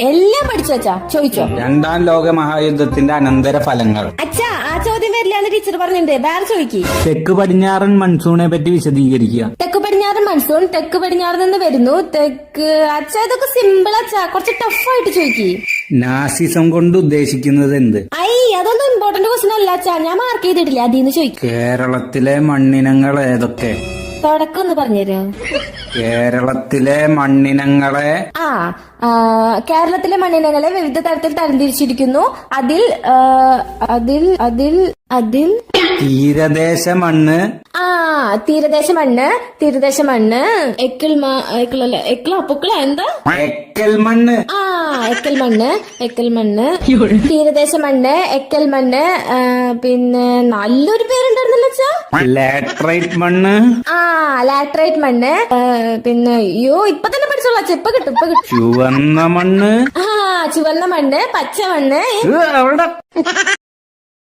എല്ലാം പഠിച്ചു അച്ഛാ. ചോദിച്ചോ? രണ്ടാം ലോക മഹായുദ്ധത്തിന്റെ അനന്തര ഫലങ്ങൾ. അച്ഛാ ആ ചോദ്യം വരില്ലാന്ന് ടീച്ചർ പറഞ്ഞിട്ടുണ്ട്. വേറെ ചോദിക്കി. തെക്ക് പടിഞ്ഞാറൻ മൺസൂണെ പറ്റി വിശദീകരിക്കുക. തെക്ക് പടിഞ്ഞാറൻ മൺസൂൺ തെക്ക് പടിഞ്ഞാറ് നിന്ന് വരുന്നു. തെക്ക് അച്ഛാ ഇതൊക്കെ സിമ്പിൾ അച്ഛാ. കുറച്ച് ടഫ് ആയിട്ട് ചോദിക്കി. നാസിസം കൊണ്ട് ഉദ്ദേശിക്കുന്നത് എന്ത്? ഐ അതൊന്നും ഇമ്പോർട്ടന്റ് ക്വസ്റ്റൻ അല്ല അച്ഛാ. ഞാൻ മാർക്ക് ചെയ്തിട്ടില്ല. അതിന്ന് ചോദിക്കും. കേരളത്തിലെ മണ്ണിനങ്ങൾ ഏതൊക്കെ? തുടക്കം ഒന്ന് പറഞ്ഞുതരോ കേരളത്തിലെ മണ്ണിനങ്ങളെ ആ ആ, കേരളത്തിലെ മണ്ണിനങ്ങളെ വിവിധ തരത്തിൽ തരംതിരിച്ചിരിക്കുന്നു. അതിൽ ആ, അതിൽ അതിൽ അതിൽ തീരദേശ മണ്ണ് ആ തീരദേശ മണ്ണ് തീരദേശ മണ്ണ്. എക്കിൾ മ- എക്കിളല്ല എക്കിള പൊക്കിള എന്താ? എക്കൽ മണ്ണ്. ആ എക്കൽ മണ്ണ് എക്കൽ മണ്ണ്. തീരദേശ മണ്ണ് എക്കൽ മണ്ണ് ആ, പിന്നെ നല്ലൊരു പേരുണ്ടായിരുന്നല്ലോ അച്ഛാ ലാട്രൈറ്റ് മണ്ണ്. ആ ലാട്രൈറ്റ് മണ്ണ്. പിന്നെ അയ്യോ ഇപ്പൊ തന്നെ പഠിച്ചോളാം. ചെപ്പ് കിട്ടും ഇപ്പൊ കിട്ടും. ചുവന്ന മണ്ണ്. ആ ചുവന്ന മണ്ണ് പച്ച മണ്ണ്. അവിടെ.